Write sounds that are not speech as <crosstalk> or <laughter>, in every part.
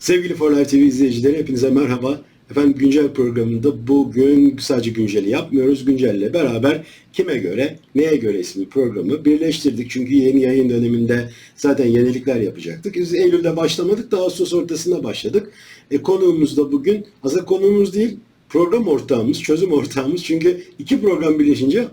Sevgili Forlar TV izleyicileri hepinize merhaba. Efendim güncel programında bugün sadece günceli yapmıyoruz. Güncelle beraber kime göre, neye göre ismi programı birleştirdik. Çünkü yeni yayın döneminde zaten yenilikler yapacaktık. Biz Eylül'de başlamadık da Ağustos ortasında başladık. E, konuğumuz da bugün, aslında konuğumuz değil, program ortağımız, çözüm ortağımız. Çünkü iki program birleşince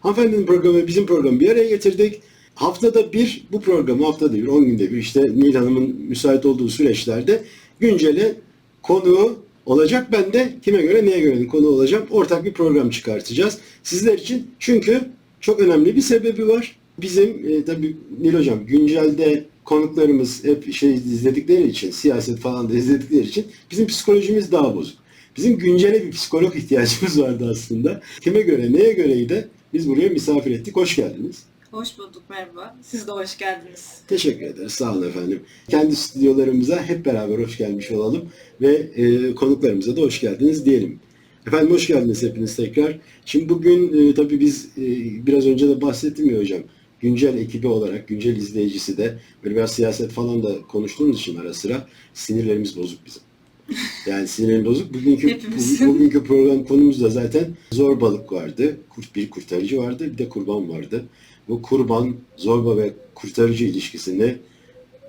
hanımefendinin programı bizim programı bir araya getirdik. Haftada bir, bu programı haftada bir, 10 günde bir işte Nil Hanım'ın müsait olduğu süreçlerde güncele konuğu olacak. Ben de kime göre neye göre konu olacağım. Ortak bir program çıkartacağız. Sizler için çünkü çok önemli bir sebebi var. Bizim e, tabii Nil Hocam güncelde konuklarımız hep şey izledikleri için, siyaset falan da izledikleri için bizim psikolojimiz daha bozuk. Bizim güncele bir psikolog <laughs> ihtiyacımız vardı aslında. Kime göre, neye göreydi biz buraya misafir ettik. Hoş geldiniz. Hoş bulduk, merhaba. Siz de hoş geldiniz. Teşekkür ederiz. Sağ olun efendim. Kendi stüdyolarımıza hep beraber hoş gelmiş olalım ve e, konuklarımıza da hoş geldiniz diyelim. Efendim hoş geldiniz hepiniz tekrar. Şimdi bugün e, tabii biz e, biraz önce de bahsettim ya hocam. Güncel ekibi olarak, güncel izleyicisi de böyle biraz siyaset falan da konuştuğumuz için ara sıra sinirlerimiz bozuk bizim. <laughs> Yani sinirlerimiz bozuk. Bugünkü, Hepimizin. bugünkü program konumuz da zaten zorbalık vardı. Kurt, bir kurtarıcı vardı, bir de kurban vardı. Bu kurban, zorba ve kurtarıcı ilişkisini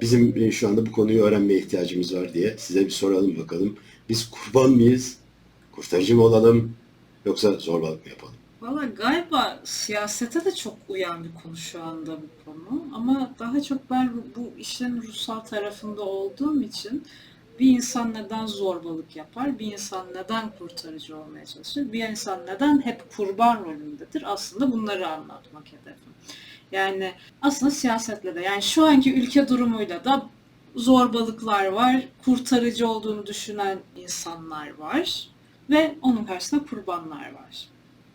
bizim e, şu anda bu konuyu öğrenmeye ihtiyacımız var diye size bir soralım bakalım. Biz kurban mıyız? Kurtarıcı mı olalım? Yoksa zorbalık mı yapalım? Valla galiba siyasete de çok uyan bir konu şu anda bu konu. Ama daha çok ben bu işin ruhsal tarafında olduğum için bir insan neden zorbalık yapar, bir insan neden kurtarıcı olmaya çalışır, bir insan neden hep kurban rolündedir aslında bunları anlatmak hedefim. Yani aslında siyasetle de yani şu anki ülke durumuyla da zorbalıklar var, kurtarıcı olduğunu düşünen insanlar var ve onun karşısında kurbanlar var.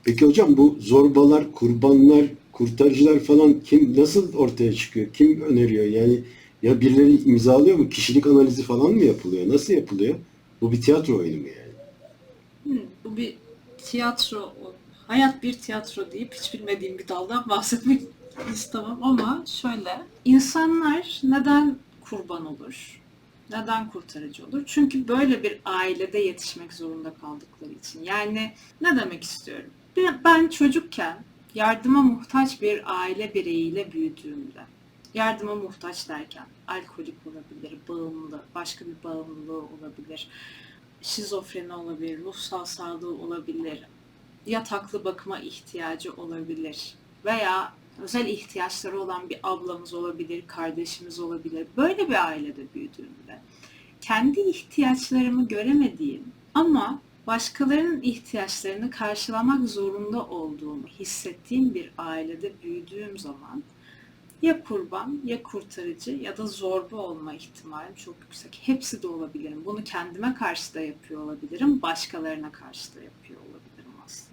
Peki hocam bu zorbalar, kurbanlar, kurtarıcılar falan kim nasıl ortaya çıkıyor? Kim öneriyor? Yani ya birileri imzalıyor mu? Kişilik analizi falan mı yapılıyor? Nasıl yapılıyor? Bu bir tiyatro oyunu mu yani? Hı, bu bir tiyatro, hayat bir tiyatro deyip hiç bilmediğim bir daldan bahsetmek <laughs> istemem ama şöyle, insanlar neden kurban olur? Neden kurtarıcı olur? Çünkü böyle bir ailede yetişmek zorunda kaldıkları için. Yani ne demek istiyorum? Ben çocukken yardıma muhtaç bir aile bireyiyle büyüdüğümde, yardıma muhtaç derken alkolik olabilir, bağımlı, başka bir bağımlılığı olabilir, şizofreni olabilir, ruhsal sağlığı olabilir, yataklı bakıma ihtiyacı olabilir veya özel ihtiyaçları olan bir ablamız olabilir, kardeşimiz olabilir. Böyle bir ailede büyüdüğümde kendi ihtiyaçlarımı göremediğim ama başkalarının ihtiyaçlarını karşılamak zorunda olduğumu hissettiğim bir ailede büyüdüğüm zaman ya kurban, ya kurtarıcı ya da zorba olma ihtimalim çok yüksek. Hepsi de olabilirim. Bunu kendime karşı da yapıyor olabilirim, başkalarına karşı da yapıyor olabilirim aslında.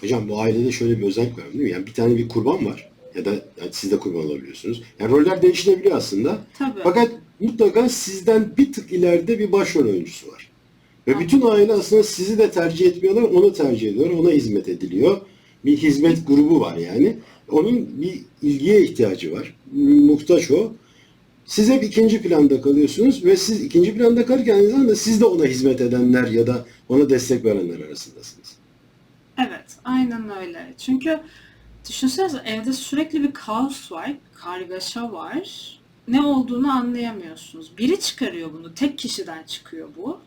Hocam bu ailede şöyle bir özellik var değil mi? Yani bir tane bir kurban var ya da yani siz de kurban olabiliyorsunuz. Yani roller değişilebiliyor aslında. Tabii. Fakat mutlaka sizden bir tık ileride bir başrol oyuncusu var. Ve bütün aile aslında sizi de tercih etmiyorlar, onu tercih ediyorlar, ona hizmet ediliyor. Bir hizmet grubu var yani. Onun bir ilgiye ihtiyacı var. Muhtaç o. Siz hep ikinci planda kalıyorsunuz ve siz ikinci planda kalırken aynı zamanda siz de ona hizmet edenler ya da ona destek verenler arasındasınız. Evet, aynen öyle. Çünkü düşünsenize evde sürekli bir kaos var, kargaşa var. Ne olduğunu anlayamıyorsunuz. Biri çıkarıyor bunu, tek kişiden çıkıyor bu.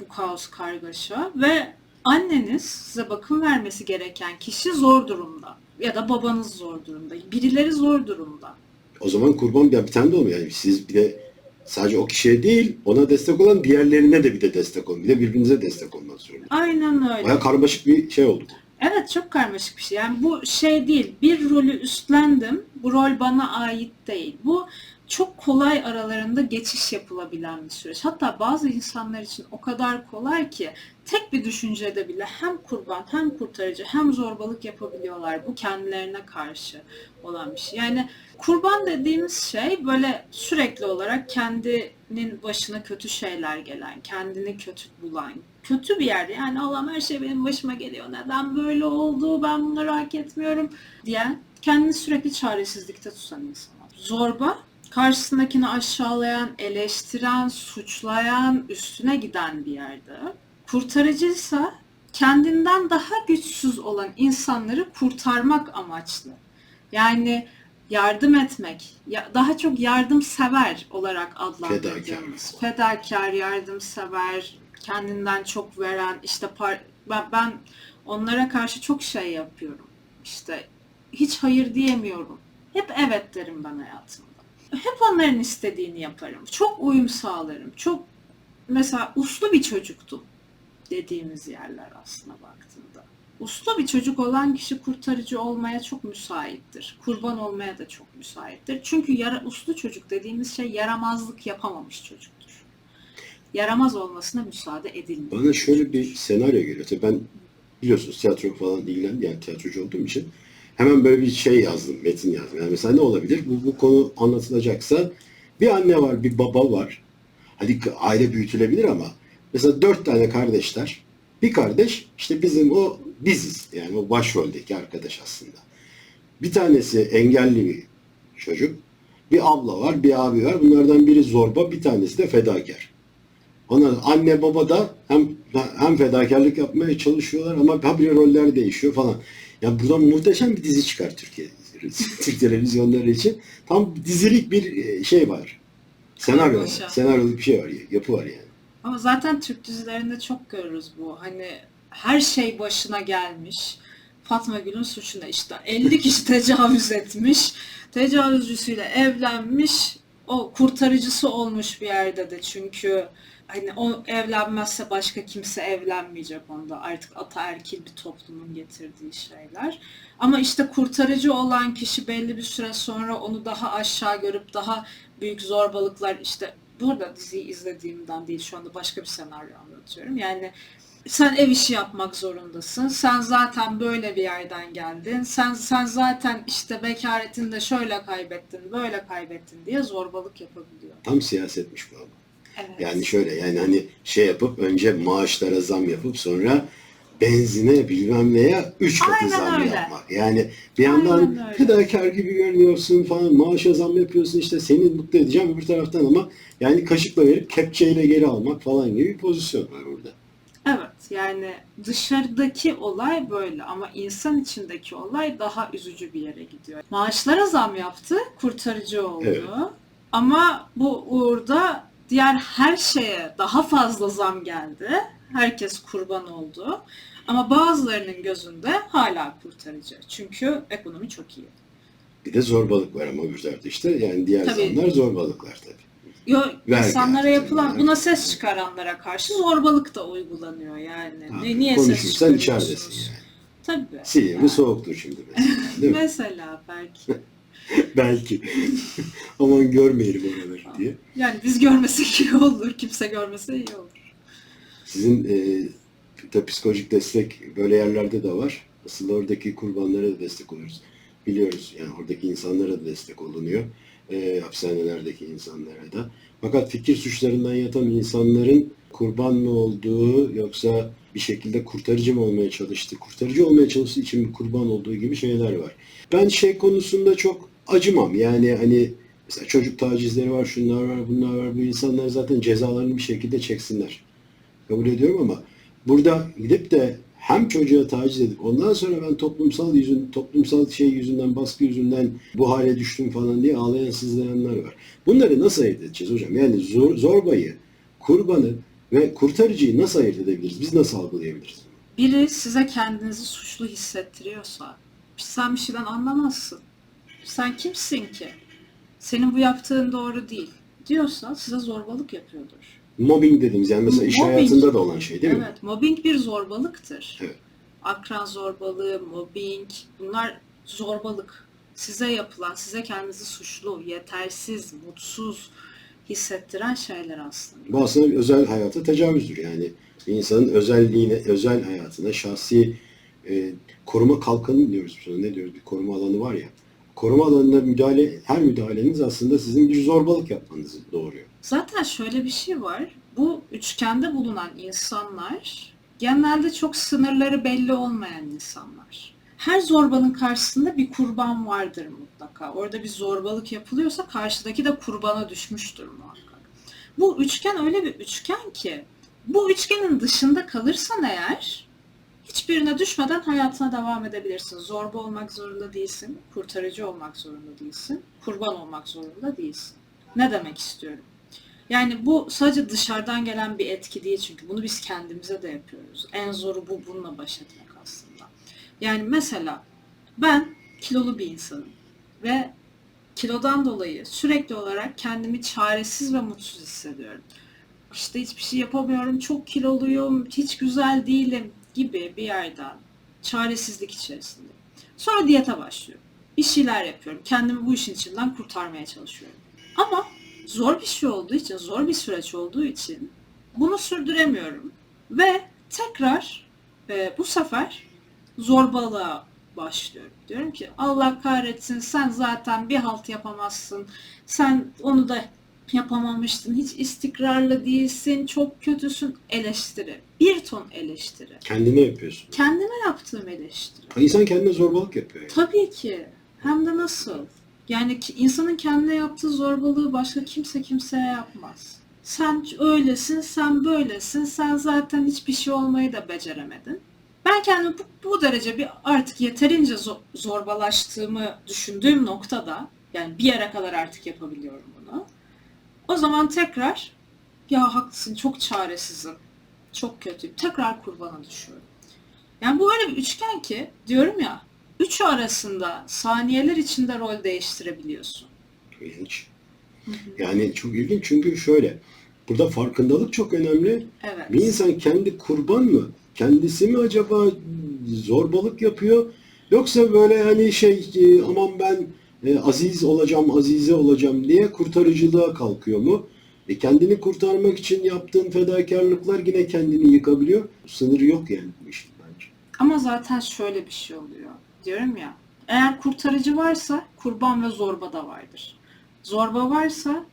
Bu kaos, kargaşa ve anneniz size bakım vermesi gereken kişi zor durumda. Ya da babanız zor durumda. Birileri zor durumda. O zaman kurban bir, bir tane de olmuyor. Yani siz bir de sadece o kişiye değil ona destek olan diğerlerine de bir de destek olun. Bir de birbirinize destek olmak zorunda. Aynen öyle. Baya karmaşık bir şey oldu. Evet çok karmaşık bir şey. Yani bu şey değil. Bir rolü üstlendim. Bu rol bana ait değil. Bu çok kolay aralarında geçiş yapılabilen bir süreç. Hatta bazı insanlar için o kadar kolay ki tek bir düşüncede bile hem kurban hem kurtarıcı hem zorbalık yapabiliyorlar. Bu kendilerine karşı olan bir şey. Yani kurban dediğimiz şey böyle sürekli olarak kendinin başına kötü şeyler gelen, kendini kötü bulan, kötü bir yerde yani Allah'ım her şey benim başıma geliyor. Neden böyle oldu? Ben bunları hak etmiyorum diyen kendini sürekli çaresizlikte tutan insanlar. Zorba karşısındakini aşağılayan, eleştiren, suçlayan, üstüne giden bir yerde. Kurtarıcıysa kendinden daha güçsüz olan insanları kurtarmak amaçlı. Yani yardım etmek, daha çok yardımsever olarak adlandırdığımız. Fedakar, yardımsever, kendinden çok veren, işte par- ben, ben onlara karşı çok şey yapıyorum. İşte hiç hayır diyemiyorum. Hep evet derim ben hayatımda. Hep onların istediğini yaparım. Çok uyum sağlarım. Çok mesela uslu bir çocuktum dediğimiz yerler aslına baktığında. Uslu bir çocuk olan kişi kurtarıcı olmaya çok müsaittir. Kurban olmaya da çok müsaittir. Çünkü yara, uslu çocuk dediğimiz şey yaramazlık yapamamış çocuktur. Yaramaz olmasına müsaade edilmiyor. Bana şöyle bir senaryo geliyor. Tabii ben biliyorsunuz tiyatro falan ilgilendim. Yani tiyatrocu olduğum için hemen böyle bir şey yazdım, metin yazdım. Yani mesela ne olabilir? Bu, bu konu anlatılacaksa bir anne var, bir baba var. Hadi aile büyütülebilir ama mesela dört tane kardeşler. Bir kardeş işte bizim o biziz. Yani o başroldeki arkadaş aslında. Bir tanesi engelli bir çocuk. Bir abla var, bir abi var. Bunlardan biri zorba, bir tanesi de fedakar. Ona anne baba da hem hem fedakarlık yapmaya çalışıyorlar ama habire roller değişiyor falan. Ya buradan muhteşem bir dizi çıkar Türkiye Türk televizyonları için. Tam dizilik bir e, şey var. Senaryo var. Senaryoluk bir şey var. Yapı var yani. Ama zaten Türk dizilerinde çok görürüz bu. Hani her şey başına gelmiş. Fatma Gül'ün suçuna işte 50 kişi <laughs> tecavüz etmiş. Tecavüzcüsüyle evlenmiş. O kurtarıcısı olmuş bir yerde de çünkü hani o evlenmezse başka kimse evlenmeyecek onda. Artık ataerkil bir toplumun getirdiği şeyler. Ama işte kurtarıcı olan kişi belli bir süre sonra onu daha aşağı görüp daha büyük zorbalıklar işte burada diziyi izlediğimden değil şu anda başka bir senaryo anlatıyorum. Yani sen ev işi yapmak zorundasın. Sen zaten böyle bir yerden geldin. Sen sen zaten işte bekaretinde şöyle kaybettin, böyle kaybettin diye zorbalık yapabiliyor. Tam siyasetmiş bu ama. Evet. Yani şöyle yani hani şey yapıp önce maaşlara zam yapıp sonra benzine bilmem neye üç katı Aynen zam öyle. yapmak. Yani bir yandan fedakar gibi görünüyorsun falan maaşa zam yapıyorsun işte seni mutlu edeceğim öbür taraftan ama yani kaşıkla verip kepçeyle geri almak falan gibi bir pozisyon var burada. Evet yani dışarıdaki olay böyle ama insan içindeki olay daha üzücü bir yere gidiyor. Maaşlara zam yaptı, kurtarıcı oldu. Evet. Ama bu uğurda diğer her şeye daha fazla zam geldi. Herkes kurban oldu. Ama bazılarının gözünde hala kurtarıcı. Çünkü ekonomi çok iyi. Bir de zorbalık var ama tarafta işte yani diğer Tabii. zamlar zorbalıklar tabii. Yo, Vergi insanlara yapılan, buna ses çıkaranlara karşı zorbalık da uygulanıyor yani. Ne, niye ses çıkarıyorsunuz? içeridesin yani. Tabii. Silivri Yani. soğuktur şimdi mesela. <laughs> Mesela belki. <laughs> Belki. Aman görmeyelim oraları diye. Yani biz görmesek iyi olur, kimse görmese iyi olur. Sizin e, tabii psikolojik destek böyle yerlerde de var. Aslında oradaki kurbanlara da destek oluyoruz. Biliyoruz yani oradaki insanlara da destek olunuyor. E, hapishanelerdeki insanlara da. Fakat fikir suçlarından yatan insanların kurban mı olduğu yoksa bir şekilde kurtarıcı mı olmaya çalıştı, kurtarıcı olmaya çalıştığı için mi kurban olduğu gibi şeyler var. Ben şey konusunda çok acımam. Yani hani mesela çocuk tacizleri var, şunlar var, bunlar var. Bu insanlar zaten cezalarını bir şekilde çeksinler kabul ediyorum ama burada gidip de hem çocuğa taciz edip ondan sonra ben toplumsal yüzün toplumsal şey yüzünden baskı yüzünden bu hale düştüm falan diye ağlayan sızlayanlar var. Bunları nasıl ayırt edeceğiz hocam? Yani zor, zorbayı, kurbanı ve kurtarıcıyı nasıl ayırt edebiliriz? Biz nasıl algılayabiliriz? Biri size kendinizi suçlu hissettiriyorsa, sen bir şeyden anlamazsın. Sen kimsin ki? Senin bu yaptığın doğru değil diyorsa size zorbalık yapıyordur. Mobbing dediğimiz yani mesela iş Mobbing. hayatında da olan şey değil mi? evet, mobbing bir zorbalıktır. Evet. Akran zorbalığı, mobbing bunlar zorbalık. Size yapılan, size kendinizi suçlu, yetersiz, mutsuz hissettiren şeyler aslında. Bu aslında özel hayata tecavüzdür. Yani bir insanın özelliğine, özel hayatına, şahsi e, koruma kalkanı diyoruz biz. Ne diyoruz? Bir koruma alanı var ya. Koruma alanına müdahale, her müdahaleniz aslında sizin bir zorbalık yapmanızı doğuruyor. Zaten şöyle bir şey var. Bu üçgende bulunan insanlar genelde çok sınırları belli olmayan insanlar. her zorbanın karşısında bir kurban vardır mutlaka. Orada bir zorbalık yapılıyorsa karşıdaki de kurbana düşmüştür muhakkak. Bu üçgen öyle bir üçgen ki bu üçgenin dışında kalırsan eğer hiçbirine düşmeden hayatına devam edebilirsin. Zorba olmak zorunda değilsin, kurtarıcı olmak zorunda değilsin, kurban olmak zorunda değilsin. Ne demek istiyorum? Yani bu sadece dışarıdan gelen bir etki değil çünkü bunu biz kendimize de yapıyoruz. En zoru bu bununla baş etmek aslında. Yani mesela ben kilolu bir insanım ve kilodan dolayı sürekli olarak kendimi çaresiz ve mutsuz hissediyorum. İşte hiçbir şey yapamıyorum, çok kiloluyum, hiç güzel değilim gibi bir yerden çaresizlik içerisindeyim. Sonra diyete başlıyorum. Bir şeyler yapıyorum. Kendimi bu işin içinden kurtarmaya çalışıyorum. Ama zor bir şey olduğu için, zor bir süreç olduğu için bunu sürdüremiyorum. Ve tekrar e, bu sefer zorbalığa başlıyorum. Diyorum ki Allah kahretsin sen zaten bir halt yapamazsın. Sen onu da yapamamıştın. Hiç istikrarlı değilsin. Çok kötüsün. Eleştiri. Bir ton eleştiri. Kendine yapıyorsun. Kendime yaptığım eleştiri. İnsan kendine zorbalık yapıyor. Yani. Tabii ki. Hem de nasıl? Yani insanın kendine yaptığı zorbalığı başka kimse kimseye yapmaz. Sen öylesin, sen böylesin, sen zaten hiçbir şey olmayı da beceremedin. Ben kendimi bu, bu derece bir artık yeterince zo- zorbalaştığımı düşündüğüm noktada, yani bir yere kadar artık yapabiliyorum bunu. O zaman tekrar, ya haklısın çok çaresizim, çok kötüyüm, tekrar kurbana düşüyorum. Yani bu öyle bir üçgen ki, diyorum ya, üçü arasında saniyeler içinde rol değiştirebiliyorsun. İlginç. Yani çok ilginç çünkü şöyle. Burada farkındalık çok önemli. Evet. Bir insan kendi kurban mı? Kendisi mi acaba zorbalık yapıyor? Yoksa böyle hani şey e, aman ben e, aziz olacağım, azize olacağım diye kurtarıcılığa kalkıyor mu? E kendini kurtarmak için yaptığın fedakarlıklar yine kendini yıkabiliyor. Sınırı yok yani bu işin bence. Ama zaten şöyle bir şey oluyor. Diyorum ya, eğer kurtarıcı varsa kurban ve zorba da vardır. Zorba varsa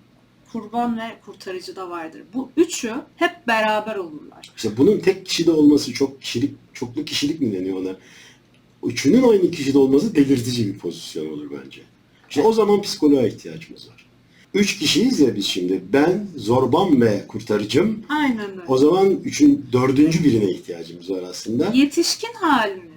kurban ve kurtarıcı da vardır. Bu üçü hep beraber olurlar. İşte bunun tek kişide olması çok kişilik, çoklu kişilik mi deniyor ona? Üçünün aynı kişide olması delirtici bir pozisyon olur bence. İşte o zaman psikoloğa ihtiyacımız var. Üç kişiyiz ya biz şimdi. Ben, zorbam ve kurtarıcım. Aynen öyle. O zaman üçün, dördüncü birine ihtiyacımız var aslında. Yetişkin haliniz.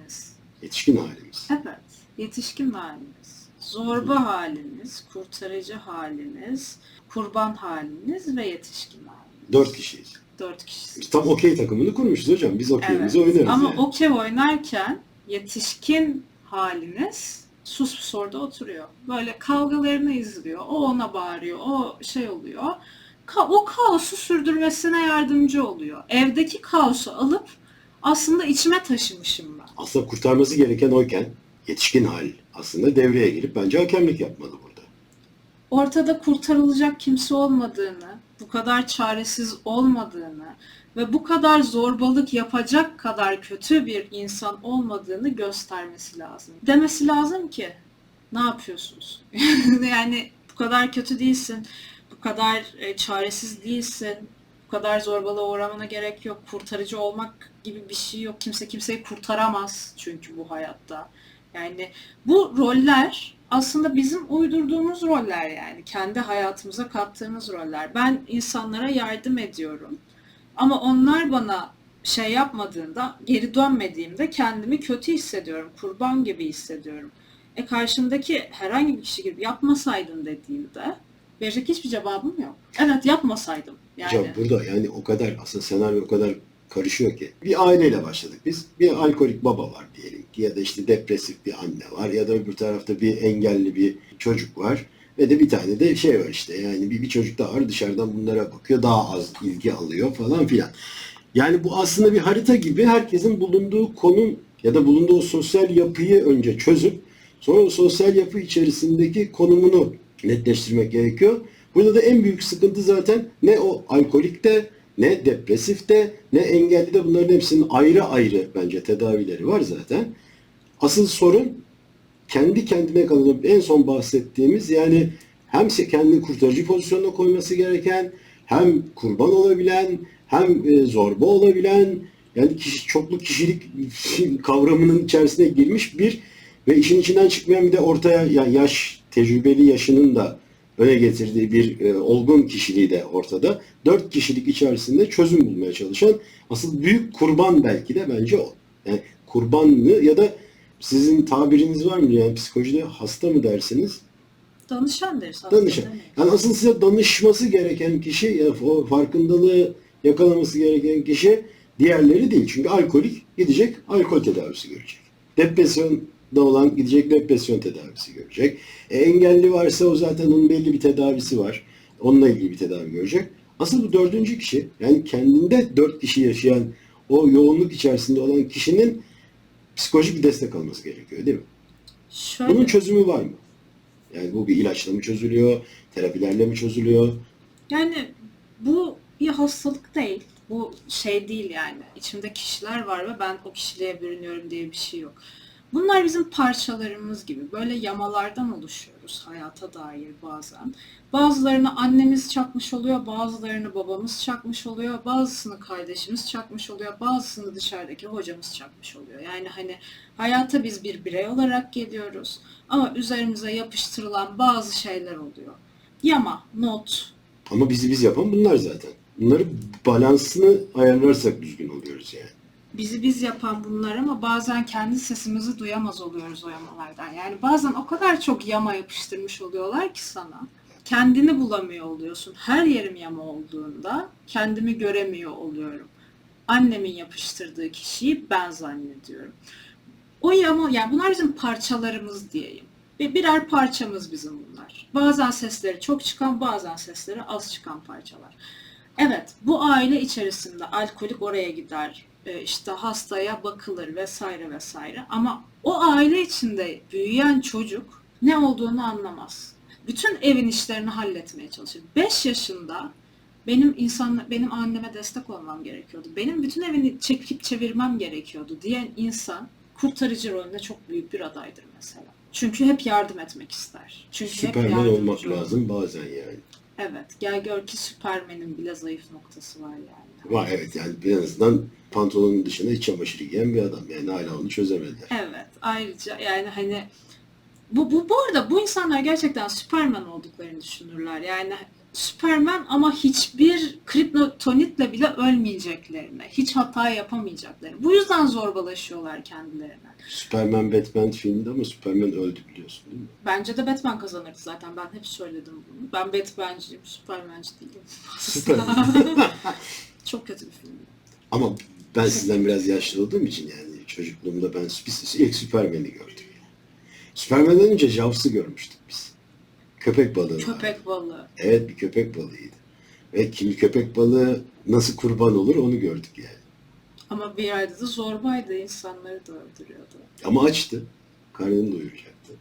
Yetişkin halimiz. Evet. Yetişkin haliniz. Zorba haliniz, kurtarıcı haliniz, kurban haliniz ve yetişkin haliniz. Dört kişiyiz. Dört kişisiniz. Biz tam okey takımını kurmuşuz hocam. Biz okeyimizi Evet. oynarız Ama yani. okey oynarken yetişkin haliniz sus pus orada oturuyor. Böyle kavgalarını izliyor. O ona bağırıyor. O şey oluyor. Ka- o kaosu sürdürmesine yardımcı oluyor. Evdeki kaosu alıp aslında içime taşımışım ben. Aslında kurtarması gereken oyken yetişkin hal aslında devreye girip bence hakemlik yapmalı burada. ortada kurtarılacak kimse olmadığını, bu kadar çaresiz olmadığını ve bu kadar zorbalık yapacak kadar kötü bir insan olmadığını göstermesi lazım. Demesi lazım ki ne yapıyorsunuz? <laughs> yani bu kadar kötü değilsin, bu kadar e, çaresiz değilsin, kadar zorbalığa uğramana gerek yok, kurtarıcı olmak gibi bir şey yok. Kimse kimseyi kurtaramaz çünkü bu hayatta. Yani bu roller aslında bizim uydurduğumuz roller yani. Kendi hayatımıza kattığımız roller. Ben insanlara yardım ediyorum. Ama onlar bana şey yapmadığında, geri dönmediğimde kendimi kötü hissediyorum. Kurban gibi hissediyorum. E karşımdaki herhangi bir kişi gibi yapmasaydın dediğimde verecek hiçbir cevabım yok. Evet yapmasaydım. Yani Hocam burada yani o kadar aslında senaryo o kadar karışıyor ki. Bir aileyle başladık biz. Bir alkolik baba var diyelim ki ya da işte depresif bir anne var ya da öbür tarafta bir engelli bir çocuk var. Ve de bir tane de şey var işte yani bir, bir çocuk daha var dışarıdan bunlara bakıyor daha az ilgi alıyor falan filan. Yani bu aslında bir harita gibi herkesin bulunduğu konum ya da bulunduğu sosyal yapıyı önce çözüp sonra o sosyal yapı içerisindeki konumunu netleştirmek gerekiyor. Burada da en büyük sıkıntı zaten ne o alkolikte ne depresifte ne engellide bunların hepsinin ayrı ayrı bence tedavileri var zaten. Asıl sorun kendi kendine kalıp en son bahsettiğimiz yani hem kendini kurtarıcı pozisyonuna koyması gereken hem kurban olabilen hem e, zorba olabilen yani kişi, çoklu kişilik <laughs> kavramının içerisine girmiş bir ve işin içinden çıkmayan bir de ortaya ya yaş, tecrübeli yaşının da öne getirdiği bir e, olgun kişiliği de ortada. Dört kişilik içerisinde çözüm bulmaya çalışan asıl büyük kurban belki de bence o. Yani kurbanlı ya da sizin tabiriniz var mı? Yani psikolojide hasta mı dersiniz? Danışan deriz aslında. Danışan. Yani asıl size danışması gereken kişi, ya o farkındalığı yakalaması gereken kişi diğerleri değil. Çünkü alkolik gidecek, alkol tedavisi görecek. Depresyonda olan gidecek, depresyon tedavisi görecek. E, engelli varsa o zaten onun belli bir tedavisi var. Onunla ilgili bir tedavi görecek. Asıl bu dördüncü kişi, yani kendinde dört kişi yaşayan, o yoğunluk içerisinde olan kişinin psikolojik bir destek alması gerekiyor değil mi? Şöyle, Bunun çözümü var mı? Yani bu bir ilaçla mı çözülüyor, terapilerle mi çözülüyor? Yani bu bir hastalık değil. Bu şey değil yani. İçimde kişiler var ve ben o kişiliğe bürünüyorum diye bir şey yok. Bunlar bizim parçalarımız gibi. Böyle yamalardan oluşuyoruz hayata dair bazen. Bazılarını annemiz çakmış oluyor, bazılarını babamız çakmış oluyor, bazısını kardeşimiz çakmış oluyor, bazısını dışarıdaki hocamız çakmış oluyor. Yani hani hayata biz bir birey olarak geliyoruz ama üzerimize yapıştırılan bazı şeyler oluyor. Yama, not, Ama bizi biz yapan bunlar zaten. Bunları balansını ayarlarsak düzgün oluyoruz yani. Bizi biz yapan bunlar ama bazen kendi sesimizi duyamaz oluyoruz o yamalardan. Yani bazen o kadar çok yama yapıştırmış oluyorlar ki sana. Kendini bulamıyor oluyorsun. Her yerim yama olduğunda kendimi göremiyor oluyorum. Annemin yapıştırdığı kişiyi ben zannediyorum. O yama, yani bunlar bizim parçalarımız diyeyim. Ve birer parçamız bizim bunlar. Bazen sesleri çok çıkan, bazen sesleri az çıkan parçalar. Evet, bu aile içerisinde alkolik oraya gider, işte hastaya bakılır vesaire vesaire. Ama o aile içinde büyüyen çocuk ne olduğunu anlamaz. Bütün evin işlerini halletmeye çalışır. 5 yaşında benim insan benim anneme destek olmam gerekiyordu. Benim bütün evini çekip çevirmem gerekiyordu diyen insan kurtarıcı rolünde çok büyük bir adaydır mesela. Çünkü hep yardım etmek ister. Çünkü Süpermen olmak olur. lazım bazen yani. Evet, gel gör ki Süpermen'in bile zayıf noktası var yani. Var evet yani en azından pantolonun dışında iç çamaşırı giyen bir adam. Yani hala onu çözemediler. Evet, ayrıca yani hani bu, bu, bu arada bu insanlar gerçekten Süperman olduklarını düşünürler. Yani Süperman ama hiçbir kriptonitle bile ölmeyeceklerini, hiç hata yapamayacaklarını. Bu yüzden zorbalaşıyorlar kendilerine. Superman Batman filminde ama Superman öldü biliyorsun değil mi? Bence de Batman kazanırdı zaten. Ben hep söyledim bunu. Ben Batman'ciyim, Superman'ci değilim. Süper. <laughs> Çok kötü bir film. ama ben sizden biraz yaşlı olduğum için yani çocukluğumda ben ilk Superman'i gördük. Yani. Superman'den önce Jaws'ı görmüştük biz. Köpek balığı vardı. Köpek balığı. Evet bir köpek balığıydı. Ve kimi köpek balığı nasıl kurban olur onu gördük yani. Ama bir yerde de zorbaydı. insanları da öldürüyordu. Ama açtı. Karnını doyuracaktı.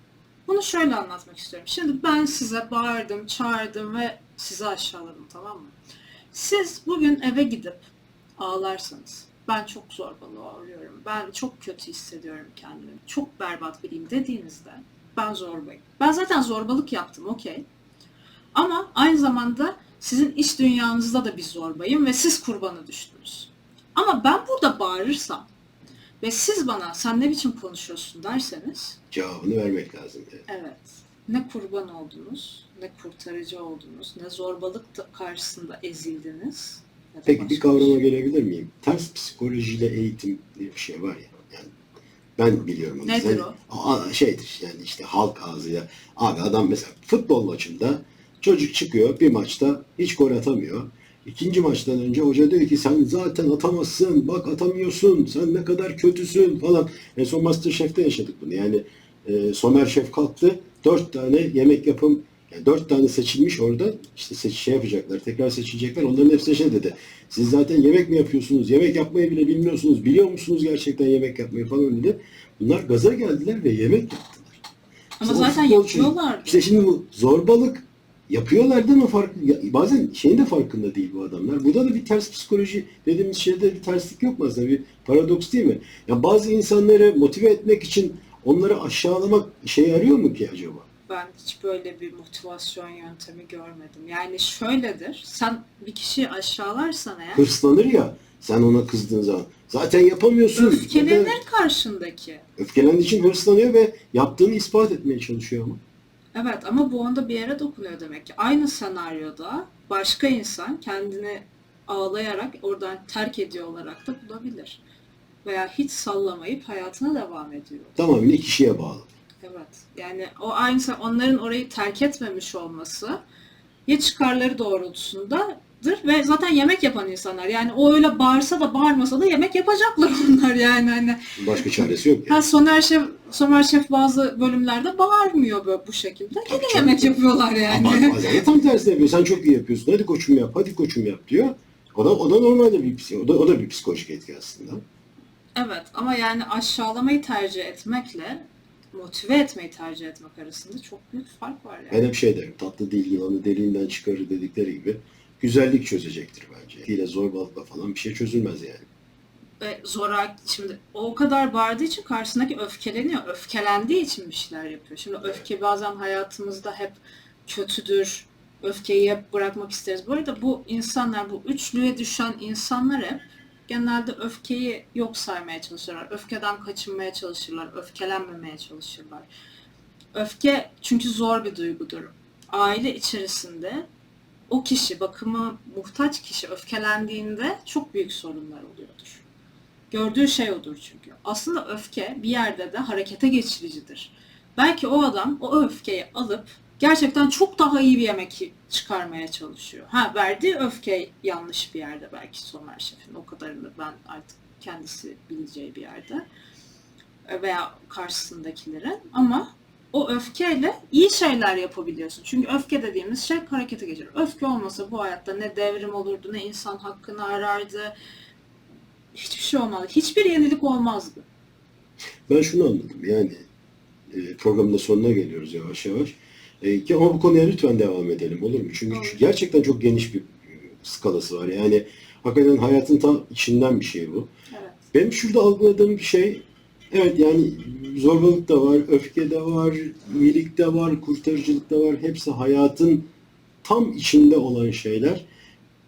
Bunu şöyle anlatmak istiyorum. Şimdi ben size bağırdım, çağırdım ve sizi aşağıladım tamam mı? Siz bugün eve gidip ağlarsanız, ben çok zorbalığa uğruyorum, ben çok kötü hissediyorum kendimi, çok berbat biriyim dediğinizde ben zorbayım. Ben zaten zorbalık yaptım okey. Ama aynı zamanda sizin iş dünyanızda da bir zorbayım ve siz kurbanı düştünüz. Ama ben burada bağırırsam ve siz bana sen ne biçim konuşuyorsun derseniz Cevabını vermek lazım. Yani. Evet. Ne kurban oldunuz, ne kurtarıcı oldunuz, ne zorbalık da- karşısında ezildiniz. Peki bir kavrama şey. gelebilir miyim? Ters psikolojiyle eğitim diye bir şey var ya. Yani ben biliyorum onu. Nedir Sen- o? Şeydir yani işte halk ağzıyla. Abi adam mesela futbol maçında çocuk çıkıyor bir maçta hiç gol atamıyor. İkinci maçtan önce hoca diyor ki sen zaten atamazsın, bak atamıyorsun, sen ne kadar kötüsün falan. En son Masterchef'te yaşadık bunu. Yani e, Somer Şef kalktı, dört tane yemek yapım, yani dört tane seçilmiş orada, işte seç, şey yapacaklar, tekrar seçilecekler. Onların hepsi şey dedi. Siz zaten yemek mi yapıyorsunuz, yemek yapmayı bile bilmiyorsunuz, biliyor musunuz gerçekten yemek yapmayı falan dedi. Bunlar gaza geldiler ve yemek yaptılar. Ama İşte zaten yapıyorlardı. İşte şimdi bu zorbalık yapıyorlar değil mi? Fark, bazen şeyin de farkında değil bu adamlar. Burada da bir ters psikoloji dediğimiz şeyde bir terslik yok mu aslında? Bir paradoks değil mi? Ya bazı insanları motive etmek için onları aşağılamak işe yarıyor mu ki acaba? Ben hiç böyle bir motivasyon yöntemi görmedim. Yani şöyledir, sen bir kişiyi aşağılarsan eğer, Hırslanır ya sen ona kızdığın zaman. Zaten yapamıyorsun. Öfkelenir karşındaki. Öfkelendiği için hırslanıyor ve yaptığını ispat etmeye çalışıyor ama. Evet ama bu onda bir yere dokunuyor demek ki. Aynı senaryoda başka insan kendini ağlayarak oradan terk ediyor olarak da bulabilir. Veya hiç sallamayıp hayatına devam ediyor. Tamamen kişiye bağlı. Evet. Yani o aynı se- onların orayı terk etmemiş olması ya çıkarları doğrultusundadır ve zaten yemek yapan insanlar. Yani o öyle bağırsa da bağırmasa da yemek yapacaklar <laughs> onlar yani hani. Başka çaresi yok. Yani. Ha Soner Şef, Somer Şef bazı bölümlerde bağırmıyor böyle bu şekilde. Yine Tabii canım. yemek yapıyorlar yani. Ama bazen tam tersine yapıyor. Sen çok iyi yapıyorsun. Hadi koçum yap, hadi koçum yap diyor. O da, o da normalde bir o da, o da bir psikolojik etki aslında. Evet ama yani aşağılamayı tercih etmekle motive etmeyi tercih etmek arasında çok büyük fark var yani. Ben hep şey derim, tatlı dil yılanı deliğinden çıkarır dedikleri gibi güzellik çözecektir bence. Hile zorbalıkla falan bir şey çözülmez yani. Ve zorak şimdi o kadar bağırdığı için karşısındaki öfkeleniyor. Öfkelendiği için bir şeyler yapıyor. Şimdi öfke bazen hayatımızda hep kötüdür. Öfkeyi hep bırakmak isteriz. Bu arada bu insanlar, bu üçlüye düşen insanlar hep genelde öfkeyi yok saymaya çalışırlar. Öfkeden kaçınmaya çalışırlar. Öfkelenmemeye çalışırlar. Öfke çünkü zor bir duygudur. Aile içerisinde o kişi, bakıma muhtaç kişi öfkelendiğinde çok büyük sorunlar oluyordur. Gördüğü şey odur çünkü. Aslında öfke bir yerde de harekete geçiricidir. Belki o adam o öfkeyi alıp gerçekten çok daha iyi bir yemek çıkarmaya çalışıyor. Ha verdiği öfke yanlış bir yerde belki Somer Şef'in o kadarını ben artık kendisi bileceği bir yerde veya karşısındakilerin ama o öfkeyle iyi şeyler yapabiliyorsun. Çünkü öfke dediğimiz şey harekete geçirir. Öfke olmasa bu hayatta ne devrim olurdu, ne insan hakkını arardı. Hiçbir şey olmazdı. Hiçbir yenilik olmazdı. Ben şunu anladım yani e, programın da sonuna geliyoruz yavaş yavaş. E, ki ama bu konuya lütfen devam edelim olur mu? Çünkü Olur. gerçekten çok geniş bir e, skalası var. Yani hakikaten hayatın tam içinden bir şey bu. Evet. Benim şurada algıladığım bir şey, evet yani zorbalık da var, öfke de var, iyilik de var, kurtarıcılık da var. Hepsi hayatın tam içinde olan şeyler.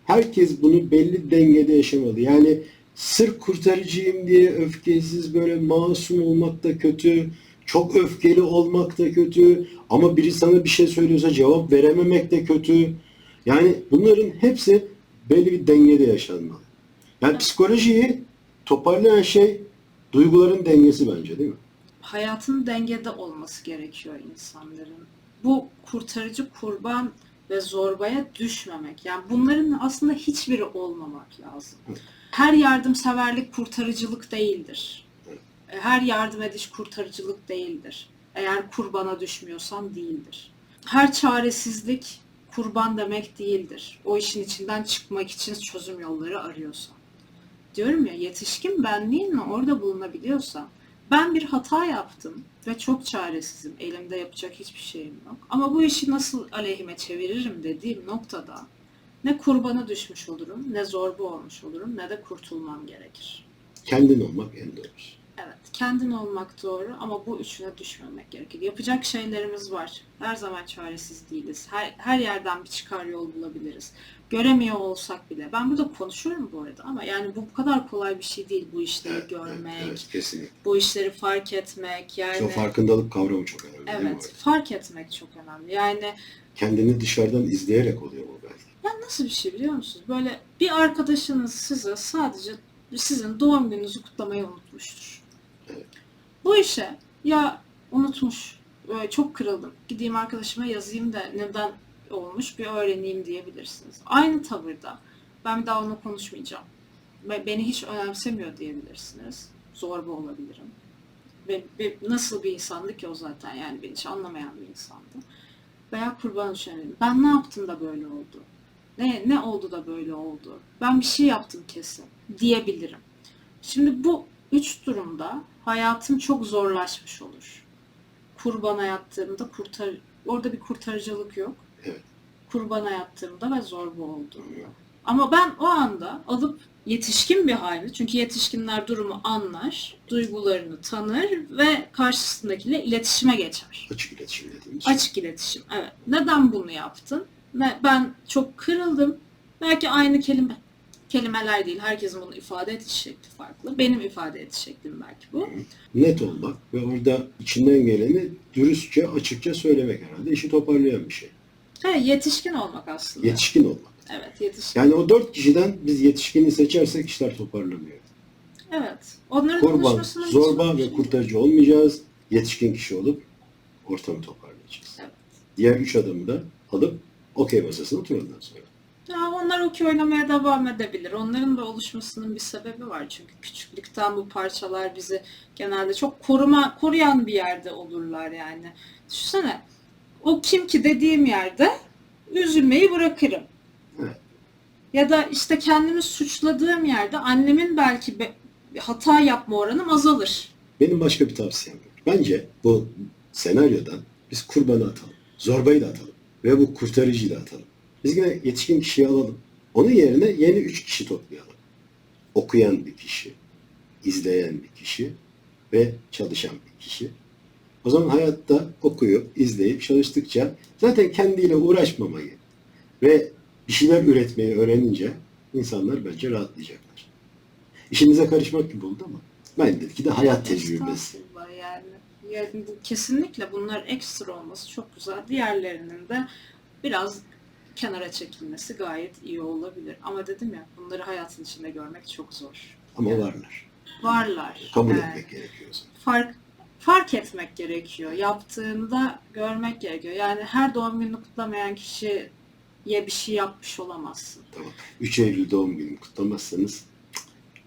Herkes bunu belli dengede yaşamalı. Yani sırf kurtarıcıyım diye öfkesiz böyle masum olmak da kötü, çok öfkeli olmak da kötü ama biri sana bir şey söylüyorsa cevap verememek de kötü. Yani bunların hepsi belli bir dengede yaşanmalı. Yani psikolojiyi toparlayan şey duyguların dengesi bence değil mi? Hayatın dengede olması gerekiyor insanların. Bu kurtarıcı, kurban ve zorbaya düşmemek. Yani bunların aslında hiçbiri olmamak lazım. Her yardımseverlik kurtarıcılık değildir. Her yardım ediş kurtarıcılık değildir. Eğer kurbana düşmüyorsan değildir. Her çaresizlik kurban demek değildir. O işin içinden çıkmak için çözüm yolları arıyorsan. Diyorum ya yetişkin benliğinle orada bulunabiliyorsan ben bir hata yaptım ve çok çaresizim. Elimde yapacak hiçbir şeyim yok. Ama bu işi nasıl aleyhime çeviririm dediğim noktada ne kurbana düşmüş olurum, ne zorba olmuş olurum, ne de kurtulmam gerekir. Kendin olmak en doğrusu. Evet, kendin olmak doğru ama bu üçüne düşmemek gerekir. Yapacak şeylerimiz var. Her zaman çaresiz değiliz. Her, her yerden bir çıkar yol bulabiliriz. Göremiyor olsak bile. Ben burada konuşuyorum bu arada ama yani bu bu kadar kolay bir şey değil bu işleri Evet, görmek, evet, evet, kesinlikle. bu işleri fark etmek yani. O farkındalık kavramı çok önemli? Evet, fark etmek çok önemli. Yani Kendini dışarıdan izleyerek oluyor bu belki. ya nasıl bir şey biliyor musunuz? Böyle bir arkadaşınız size sadece sizin doğum gününüzü kutlamayı unutmuştur. Bu işe ya unutmuş, böyle çok kırıldım, gideyim arkadaşıma yazayım da neden olmuş bir öğreneyim diyebilirsiniz. Aynı tavırda ben bir daha onunla konuşmayacağım ve beni hiç önemsemiyor diyebilirsiniz. Zorba olabilirim. Ve, ve nasıl bir insandı ki o zaten yani beni hiç anlamayan bir insandı. Veya kurban düşerim. Ben ne yaptım da böyle oldu? Ne, ne oldu da böyle oldu? Ben bir şey yaptım kesin diyebilirim. Şimdi bu üç durumda hayatım çok zorlaşmış olur. Kurbana yattığımda kurtar orada bir kurtarıcılık yok. Evet. Kurbana yattığımda ve zorba olduğumda. Ama ben o anda alıp yetişkin bir halde çünkü yetişkinler durumu anlar, duygularını tanır ve karşısındakiyle iletişime geçer. Açık iletişim dediğimiz. Açık iletişim. Evet. Neden bunu yaptın? Ben çok kırıldım. Belki aynı kelime kelimeler değil. Herkesin bunu ifade ediş şekli farklı. Benim ifade ediş şeklim belki bu. Net olmak ve orada içinden geleni dürüstçe, açıkça söylemek herhalde işi toparlayan bir şey. He, yetişkin olmak aslında. Yetişkin olmak. evet, yetişkin. Yani o dört kişiden biz yetişkini seçersek işler toparlanıyor. Evet. Onların konuşmasının zorba ve kurtarıcı olmayacağız. Yetişkin kişi olup ortamı toparlayacağız. Evet. Diğer üç adamı da alıp okey masasına oturalım sonra. Ya onlar okey oynamaya devam edebilir. Onların da oluşmasının bir sebebi var. Çünkü küçüklükten bu parçalar bizi genelde çok koruma koruyan bir yerde olurlar yani. Düşünsene. O kim ki dediğim yerde üzülmeyi bırakırım. Evet. Ya da işte kendimi suçladığım yerde annemin belki be- hata yapma oranım azalır. Benim başka bir tavsiyem var. Bence bu senaryodan biz kurbanı atalım. Zorbayı da atalım. Ve bu kurtarıcıyı da atalım. Biz yine yetişkin kişiyi alalım. Onun yerine yeni üç kişi toplayalım. Okuyan bir kişi, izleyen bir kişi ve çalışan bir kişi. O zaman hayatta okuyup, izleyip, çalıştıkça zaten kendiyle uğraşmamayı ve bir şeyler üretmeyi öğrenince insanlar bence rahatlayacaklar. İşinize karışmak gibi oldu ama bendeki de hayat tecrübesi. Yani. yani bu, kesinlikle bunlar ekstra olması çok güzel. Diğerlerinin de biraz kenara çekilmesi gayet iyi olabilir. Ama dedim ya bunları hayatın içinde görmek çok zor. Ama Evet. varlar. Varlar. Kabul Evet. etmek gerekiyor. Fark fark etmek gerekiyor. Yaptığında görmek gerekiyor. Yani her doğum gününü kutlamayan kişiye bir şey yapmış olamazsın. 3 Eylül doğum günümü kutlamazsanız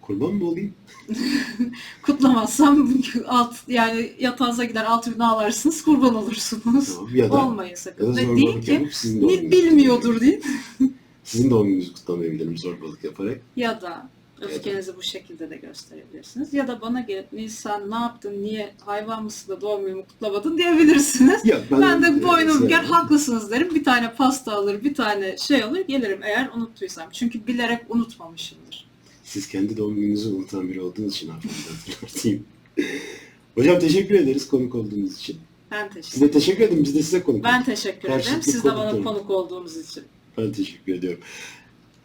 kurban mı olayım? <laughs> Kutlamazsam <laughs> alt yani yatağınıza gider altı gün ağlarsınız kurban olursunuz. Tamam. Ya da, Olmayın ya sakın. da Ve deyin ki yapıp sizin doğum "Ni- gününüzü bilmiyordur değil. <laughs> Sizin doğum gününüzü kutlamayabilirim zorbalık yaparak. Ya da öfkenizi bu şekilde de gösterebilirsiniz. Ya da bana gelip Nisan ne yaptın, niye hayvan mısın da doğum günümü kutlamadın diyebilirsiniz. Ya Ben de e, büker sevmem. haklısınız derim. Bir tane pasta alır, bir tane şey alır gelirim eğer unuttuysam. Çünkü bilerek unutmamışımdır. Siz kendi doğum gününüzü unutan biri olduğunuz için hatırlatayım. <laughs> Hocam teşekkür ederiz konuk olduğunuz için. Ben teşekkür Size teşekkür ederim. Biz de size konuk Ben teşekkür ederim. Siz de bana konuk olduğunuz için. Ben teşekkür ediyorum.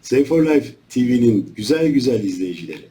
Save for Life TV'nin güzel güzel izleyicileri.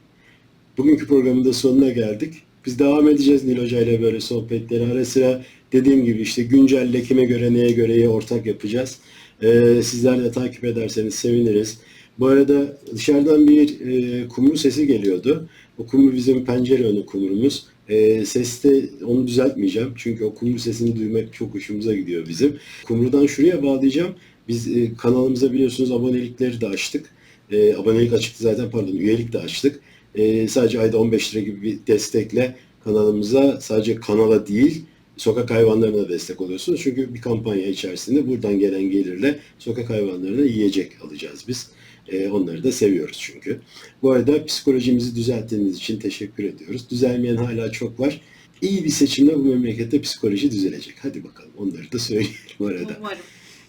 Bugünkü programın da sonuna geldik. Biz devam edeceğiz Nil Hoca ile böyle sohbetleri. Ara sıra dediğim gibi işte güncelle kime göre neye göre ortak yapacağız. Ee, sizler de takip ederseniz seviniriz. Bu arada dışarıdan bir e, kumru sesi geliyordu. O kumru bizim pencere önü kumrumuz. E, seste onu düzeltmeyeceğim. Çünkü o kumru sesini duymak çok hoşumuza gidiyor bizim. Kumrudan şuraya bağlayacağım. Biz e, kanalımıza biliyorsunuz abonelikleri de açtık. E, abonelik açıktı zaten pardon üyelik de açtık. E, sadece ayda 15 lira gibi bir destekle kanalımıza sadece kanala değil sokak hayvanlarına destek oluyorsunuz. Çünkü bir kampanya içerisinde buradan gelen gelirle sokak hayvanlarına yiyecek alacağız biz. E, onları da seviyoruz çünkü. Bu arada psikolojimizi düzelttiğiniz için teşekkür ediyoruz. Düzelmeyen hala çok var. İyi bir seçimle bu memlekette psikoloji düzelecek. Hadi bakalım onları da söyleyelim arada. Umarım.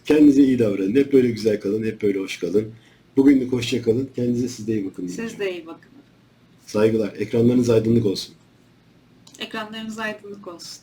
Kendinize iyi davranın. Hep böyle güzel kalın. Hep böyle hoş kalın. Bugünlük hoşça kalın. Kendinize siz de iyi bakın. Siz de iyi bakın. Saygılar. Ekranlarınız aydınlık olsun. Ekranlarınız aydınlık olsun.